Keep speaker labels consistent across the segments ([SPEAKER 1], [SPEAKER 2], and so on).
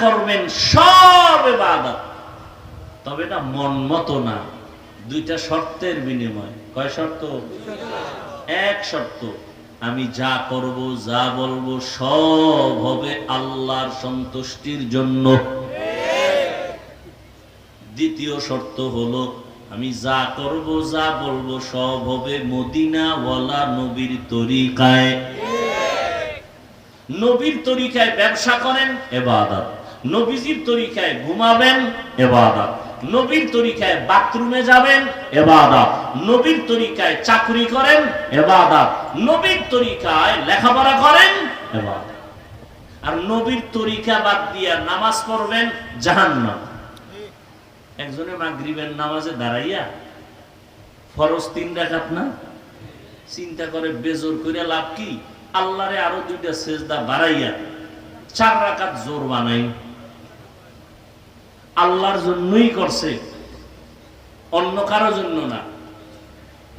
[SPEAKER 1] করবেন সব এবাদত তবে এটা মন মতো না। দুইটা শর্তের বিনিময়। কয় শর্ত? এক শর্ত, আমি যা করব, যা বলব, সব হবে আল্লাহর সন্তুষ্টির জন্য। দ্বিতীয় শর্ত হলো, আমি যা করব, যা বলব, সব হবে মদিনাওয়ালা নবীর তরিকায়। নবীর তরিকায় ব্যবসা করেন, এবাদত। নবীজির তরিকায় ঘুমাবেন, এবাদত। নবীর তরিকায় বাথরুমে যাবেন, এবাদত। নবীর তরিকায় চাকরি করেন, এবাদত। নবীর তরিকায় লেখাপড়া করেন, এবাদত। আর নবীর তরিকা বাদ দিয়া নামাজ পড়বেন, জাহান্নাম। একজনে মাগরিবের নামাজে দাঁড়াইয়া ফরজ তিন রাখাত না? চিন্তা করে বেজোর করে লাভ কি? আল্লাহরে আরও দুইটা সেজদা বাড়াইয়া চার রাকাত জোর বানাই। আল্লাহর জন্যই করছে, অন্য কারও জন্য না।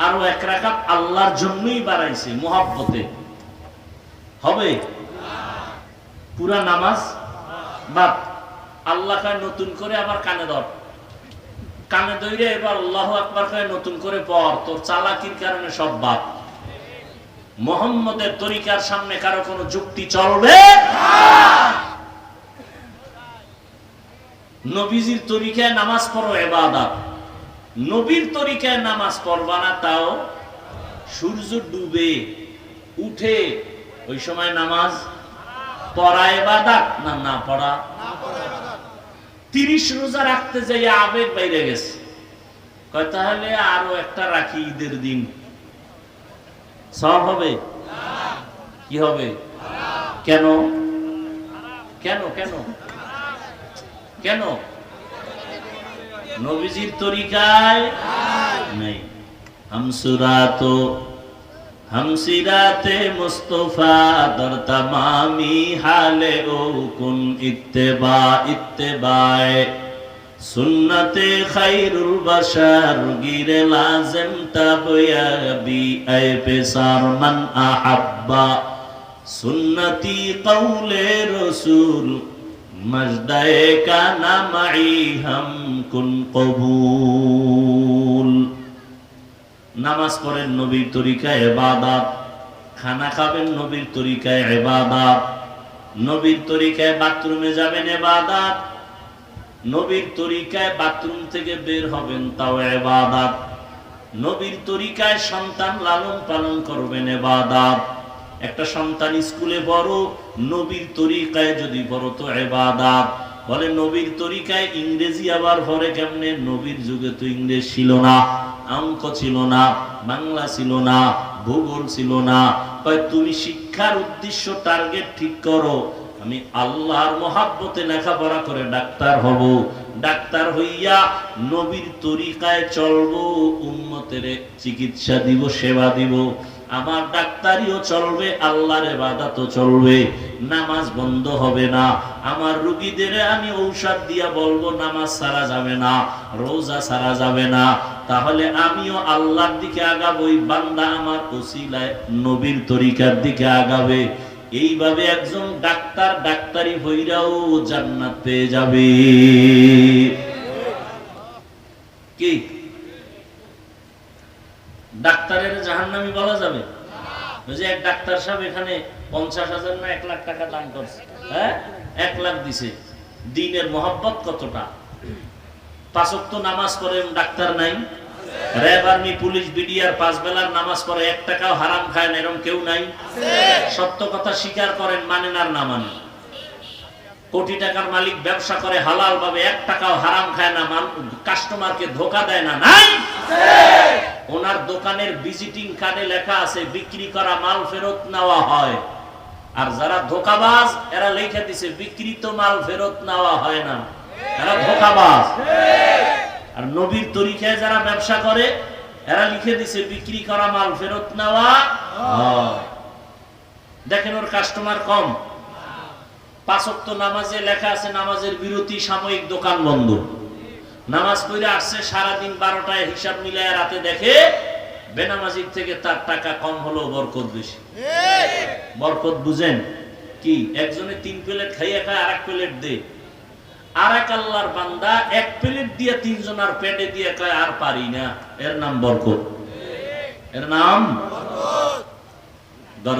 [SPEAKER 1] আরও এক রাকাত আল্লাহর জন্যই বাড়াইছে মোহাব্বতে। হবে? পুরা নামাজ? বাদ। আল্লাহ কায়, নতুন করে আবার কানে ধর। কানে ধরে এবার আল্লাহ আকবার কায়, নতুন করে পর তোর চালাকির কারণে সব বাদ। মোহাম্মদের তরিকার সামনে কারও কোনো যুক্তি চলবে? নবীজির তরিকায় নামাজ পড়ো, এবাদাত। নবীর তরিকায় নামাজ পড়বা না, তাও সূর্য ডুবে, উঠে ওই সময় নামাজ পড়া এবাদাত না না পড়া? তিরিশ রোজা রাখতে যাই আবেগ বাইরে গেছে। তাহলে আরও একটা রাখি ঈদের দিন। সব হবে? কি হবে? কেন? কেন কেন? কেন? নবীজির তরিকায় নেই। হামসুরাত, হামসিরাতে মুস্তফা দর তামামি হালে ও কুন ইত্তেবা, ইত্তেবায়। সুন্নতে খাইরুল বাশার গিরে লাজম তাবয়াবি আয় পেসার মান আহাব্বা। সুন্নতি কৌলে রসুল কানা মাই হাম কুন কবুল। নামাজ পড়েন নবীর তরিকায় এবাদাত খানা খাবেন নবীর তরিকায় এবাদাত নবীর তরিকায় বাথরুমে যাবেন এবাদাত নবীর তরিকায় বাথরুম থেকে বের হবেন তাও এবাদাত নবীর তরিকায় সন্তান লালন পালন করবেন এবাদাত একটা সন্তান স্কুলে বড়, নবীর তরিকায় যদি বড় তো এবাদাত। বলে, নবীর তরিকায় ইংরেজি আবার ভরে কেমনে? নবীর যুগে তো ইংরেজ ছিল না, অঙ্ক ছিল না, বাংলা ছিল না, ভূগোল ছিল না। তুমি শিক্ষার উদ্দেশ্য, টার্গেট ঠিক করো। আমি আল্লাহর মহাব্বতে লেখাপড়া করে ডাক্তার হব। ডাক্তার হইয়া নবীর তরিকায় চলবো উন্মতের চিকিৎসা দিব, সেবা দিব। আমার ডাক্তারিও চলবে, আল্লাহর এবাদাতও চলবে। নামাজ বন্ধ হবে না। আমার রুগীদের আমি ঔষধ দিয়া বলব, নামাজ সারা যাবে না, রোজা সারা যাবে না। তাহলে আমিও আল্লাহর দিকে আগাবো বান্দা আমার ওসিলায় নবীর তরিকার দিকে আগাবে। এইভাবে একজন ডাক্তার ডাক্তারি হইরাও জান্নাত পেয়ে যাবে। কি? ডাক্তারের জাহান্নামি বলা যাবে। যে এক ডাক্তার সাহেব এখানে পঞ্চাশ হাজার না এক লাখ টাকা দান করছে। হ্যাঁ? এক লাখ দিছে। দিনের মহব্বত কতটা? পাঁচক তো নামাজ পড়ে ডাক্তার নাই? র্যাব আর্মি পুলিশ বিডিআর পাঁচ বেলার নামাজ পড়ে এক টাকাও হারাম খায় না এরকম কেউ নাই? সত্য কথা স্বীকার করেন মানেন আর না মানেন। কোটি টাকার মালিক ব্যবসা করে হালাল ভাবে এক টাকাও হারাম খায় না কাস্টমারকে ধোকা দেয় না, নাই! ওনার দোকানের ভিজিটিং কার্ডে লেখা আছে, বিক্রি করা মাল ফেরত নেওয়া হয়। আর যারা ধোকাবাজ, এরা লেখা দিছে, বিক্রিত মাল ফেরত নেওয়া হয় না। এরা ধোকাবাজ। আর নবীর তরিকায় যারা ব্যবসা করে, এরা লিখে দিছে, বিক্রি করা মাল ফেরত নেওয়া। দেখেন ওর কাস্টমার কম। পাঁচক্ত নামাজে লেখা আছে, নামাজের বিরতি সাময়িক দোকান বন্ধ। নামাজ পড়ে আসছে, সারাদিন বারোটায় হিসাব মিলায় রাতে দেখে বেনামাজির থেকে তার টাকা কম হলো বরকত বেশি। বরকত বুঝেন? কি? একজনে তিন প্লেট খাইয়া খায় আর এক প্লেট দে আর এক আল্লাহর বান্দা এক প্লেট দিয়ে তিনজন আর পেটে দিয়ে কয় আর পারি না। এর নাম বরকত। এর নাম? در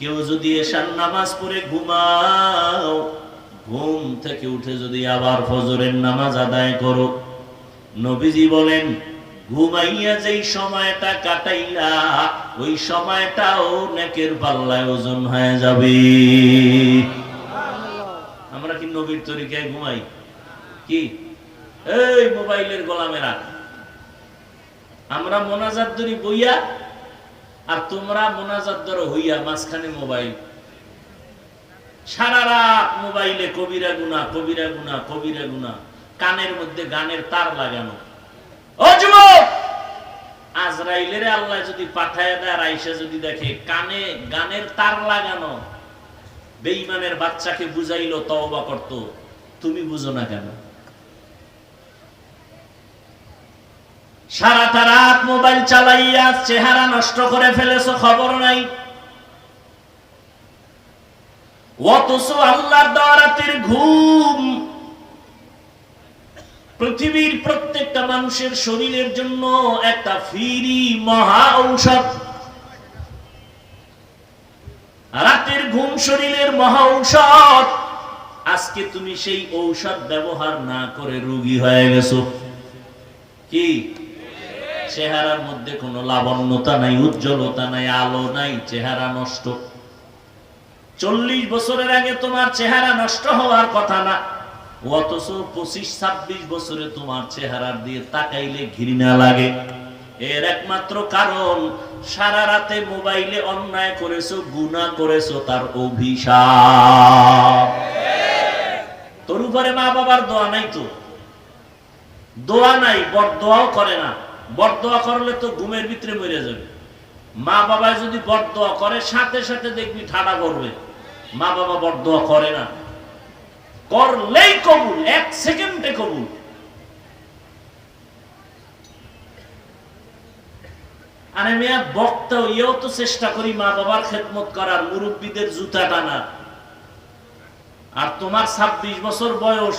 [SPEAKER 1] কেউ যদি এশার নামাজ পড়ে ঘুমাও, ঘুম থেকে উঠে যদি আবার ফজরের নামাজ আদায় করো। নবীজি বলেন, ঘুমাইয়া যেই সময়টা কাটাইলা, ওই সময়টাও নেকের পাল্লায় ওজন হয়ে যাবে। আমরা কি নবীর তরিকায় ঘুমাই? কি? এই মোবাইলের গোলামেরা, আমরা মোনাজাত ধরি বইয়া আর তোমরা মোনাজাত ধরো হইয়া মাঝখানে মোবাইল। সারা রাত মোবাইলে কবিরা গুনা কবিরা গুনা কবিরা গুনা কানের মধ্যে গানের তার লাগানো। আজরাইলের আল্লাহ যদি পাঠায় দেয় আইসা যদি দেখে কানে গানের তার লাগানো, বেঈমানের বাচ্চাকে বুঝাইলো, তওবা করত। তুমি বুঝো না কেন? সারাটা রাত মোবাইল চালাইয়া চেহারা নষ্ট করে ফেলেছো, খবর নাই। অথচ আল্লাহর দরাতের ঘুম পৃথিবীর প্রত্যেকটা মানুষের শরীরের জন্য একটা ফিরি মহা ঔষধ। রাতের ঘুম শরীরের মহা ঔষধ। আজকে তুমি সেই ঔষধ ব্যবহার না করে রোগী হয়ে গেছো। কি? চেহারার মধ্যে কোনো লাবণ্যতা নাই, উজ্জ্বলতা নাই, আলো নাই, চেহারা নষ্ট। চল্লিশ বছরের আগে তোমার চেহারা নষ্ট হওয়ার কথা না। অথচ পঁচিশ, ছাব্বিশ বছরে তোমার চেহারার দিয়ে তাকাইলে ঘৃণা লাগে। এর একমাত্র কারণ, সারা রাতে মোবাইলে অন্যায় করেছ গুণা করেছ, তার অভিশাপ। তোর উপরে মা বাবার দোয়া নাই তো? দোয়া নাই বর দোয়াও করে না। বর দোয়া করলে তো ঘুমের ভিতরে মরে যাবে। মা বাবা যদি বর দোয়া করে, সাথে সাথে দেখবি ঠাডা করবে। মা বাবা বর দোয়া করে না। করলেই কবুল, এক সেকেন্ডে কবুল। আরে মেয়া, বক্তা ইয়েও তো চেষ্টা করি মা বাবার খেদমত করার, মুরব্বীদের জুতা টানার। আর তোমার ছাব্বিশ বছর বয়স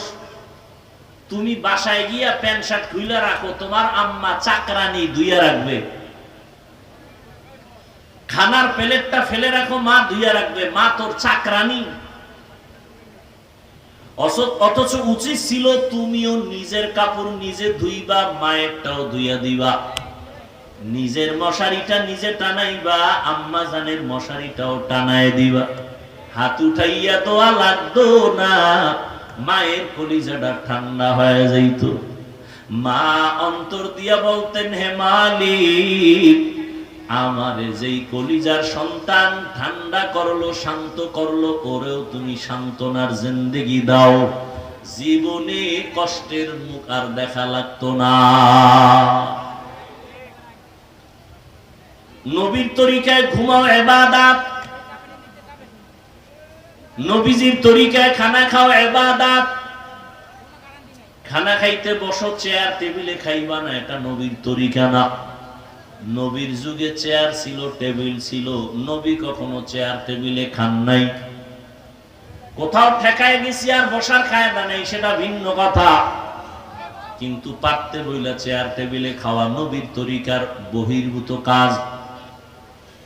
[SPEAKER 1] তুমি বাসায় গিয়া প্যান্ট শার্ট খুইলা রাখো, তোমার আম্মা চাকরানি ধুইয়া রাখবে। খানার প্লেটটা ফেলে রাখো, মা ধুইয়া রাখবে, মা তোর চাকরানি। অথচ উচিত ছিল তুমিও নিজের কাপড় নিজে ধুইবা, মায়েরটাও ধুইয়া দিবা। নিজের মশারিটা নিজে টানাইবা, আম্মা জানের মশারিটাও টানায় দিবা। হাত উঠাইয়া দোয়া লাগতো না। মায়ের কলিজাটা ঠান্ডা হয়ে যাইত। মা অন্তর দিয়া বলতেন, হে মালিক, আমারে যেই কলিজার সন্তান ঠান্ডা করল, শান্ত করল, ওরেও তুমি সান্ত্বনার জিন্দেগি দাও। জীবনে কষ্টের মুখ আর দেখা লাগতো না। নবীর তরিকায় ঘুমাও এবাদাত নবীজির তরিকায় খানা খাও, এবাদাত। খানা খাইতে বসো, চেয়ার টেবিলে খাইবা না, এটা নবীর তরিকা না। নবীর যুগে চেয়ার ছিল, টেবিল ছিল। নবী কখনো চেয়ার টেবিলে খান নাই। কোথাও ঠেকায় গেছি আর বসার খায়দা নেই, সেটা ভিন্ন কথা। কিন্তু পারতে বইলা চেয়ার টেবিলে খাওয়া নবীর তরিকার বহির্ভূত কাজ।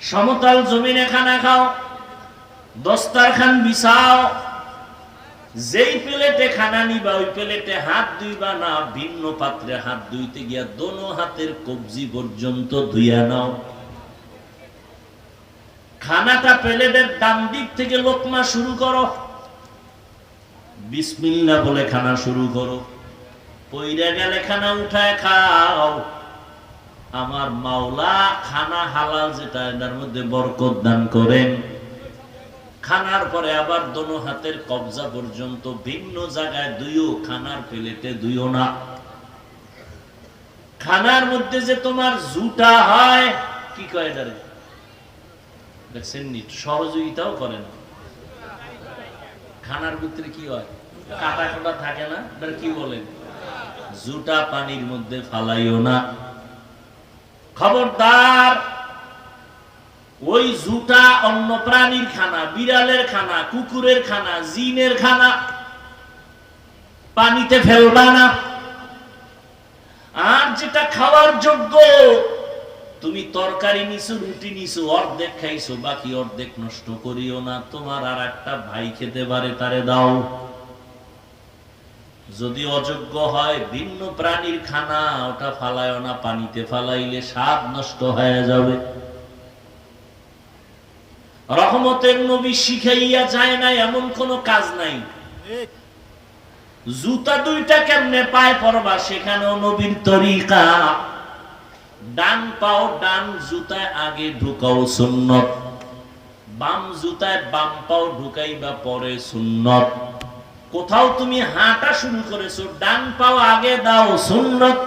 [SPEAKER 1] সমতল জমিনে খানা খাও দস্তারখান বিছাও। যেই প্লেটে খানা নিবা, ওই প্লেটে হাত ধুইবা না, ভিন্ন পাত্রে হাত ধুইতে গিয়া দোনো হাতের কবজি পর্যন্ত ধুইয়া নাও। খানাটা প্লেটের ডান দিক থেকে লোকমা শুরু করো। বিসমিল্লা বলে খানা শুরু করো। পইরা গেলে খানা উঠায় খাও। আমার মাওলা খানা হালাল যেটা, এটার মধ্যে বরকত দান করেন। খানার পরে আবার দোনো হাতের কবজা পর্যন্ত ভিন্ন জায়গায় দুইও খানার প্লেটে দুইও না। খানার মধ্যে যে তোমার জুটা হয়, কি কয় এটারে? দেখছেন নি, সহযোগিতাও করেন। খানার ভিতরে কি হয়? কাটা কাটা থাকে না? কি বলেন? জুটা পানির মধ্যে ফালাইও না। খবরদার ওই জুটা অন্য প্রাণীর খানা, বিড়ালের খানা, কুকুরের খানা, জিনের খানা, পানিতে ফেলবা না। আর যেটা খাওয়ার যোগ্য, তুমি তরকারি নিছো, রুটি নিছো, অর্ধেক খাইছো, বাকি অর্ধেক নষ্ট করিও না। তোমার আর একটা ভাই খেতে পারে, তারে দাও। যদি অযোগ্য হয়, ভিন্ন প্রাণীর খানা, ওটা ফালায় না, পানিতে ফালাইলে স্বাদ নষ্ট হয়ে যাবে। রহমতের নবী শিখাইয়া যায় না এমন কোন কাজ নাই। জুতা দুইটা কেমনে পায় পরবা সেখানেও নবীর তরিকা। ডান পাও ডান জুতায় আগে ঢুকাও সুন্নত। বাম জুতায় বাম পাও ঢুকাইবা পরে সুন্নত। কোথাও তুমি হাঁটা শুরু করেছ ডান পাও আগে দাও সুন্নত।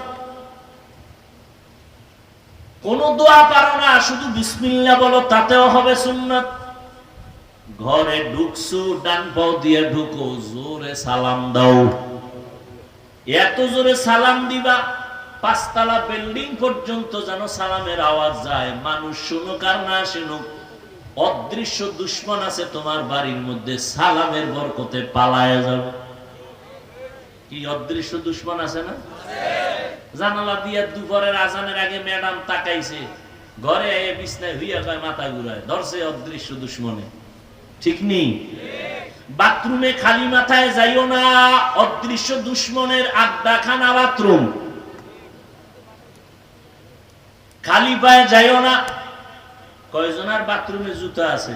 [SPEAKER 1] কোন দোয়া পারো না, শুধু বিসমিল্লা বলো, তাতেও হবে সুন্নত। ঘরে ঢুকছো, ডান পাও দিয়ে ঢুকো, জোরে সালাম দাও। এত জোরে সালাম দিবা, পাঁচতলা বিল্ডিং পর্যন্ত যেন সালামের আওয়াজ যায়। মানুষ শুনুক আর না শুনুক, অদৃশ্য দুশ্মন আছে তোমার বাড়ির মধ্যে, সালামের বরকতে পালায় যাবে। কি অদৃশ্য দুশ্মন আছে না? জানালা দিয়া দুপুরের আজানের আগে ম্যাডাম তাকাইছে। ঘরে বিছনায় হইয়া কয়, মাথা ঘুরায়। ধরছে অদৃশ্য দুশ্মনে। ঠিক নেই? বাথরুমে খালি মাথায় যাইও না, অদৃশ্য দুশ্মনের আড্ডাখানা বাথরুম। খালি পায়ে যাইও না। কয়জনের বাথরুমে জুতা আছে?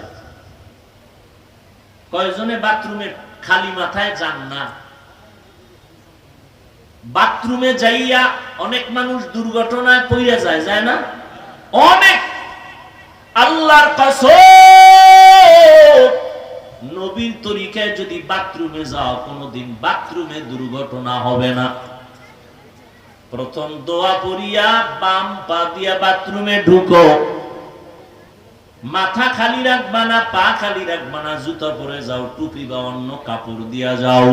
[SPEAKER 1] কয়জনে বাথরুমে খালি মাথায় যান না? বাথরুমে যাইয়া অনেক মানুষ দুর্ঘটনায় পড়ে যায় যায় না? অনেক। আল্লাহর কসম, নবীর তরিকায় যদি বাথরুমে যাও, কোনোদিন বাথরুমে দুর্ঘটনা হবে না। প্রথম দোয়া পড়িয়া বাম পা দিয়া বাথরুমে ঢুকো। মাথা খালি রাখবা না, পা খালি রাখবা না, জুতা পরে যাও, টুপি বা অন্য কাপড় দিয়া যাও।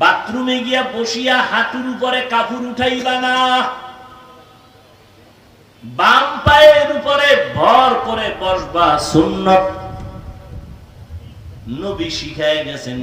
[SPEAKER 1] বাথরুমে গিয়া বসিয়া হাঁটুর উপরে কাপড় উঠাইবা না। বাম পায়ের উপরে ভর করে বসবা সুন্নত। নবী শিখায় গেছেন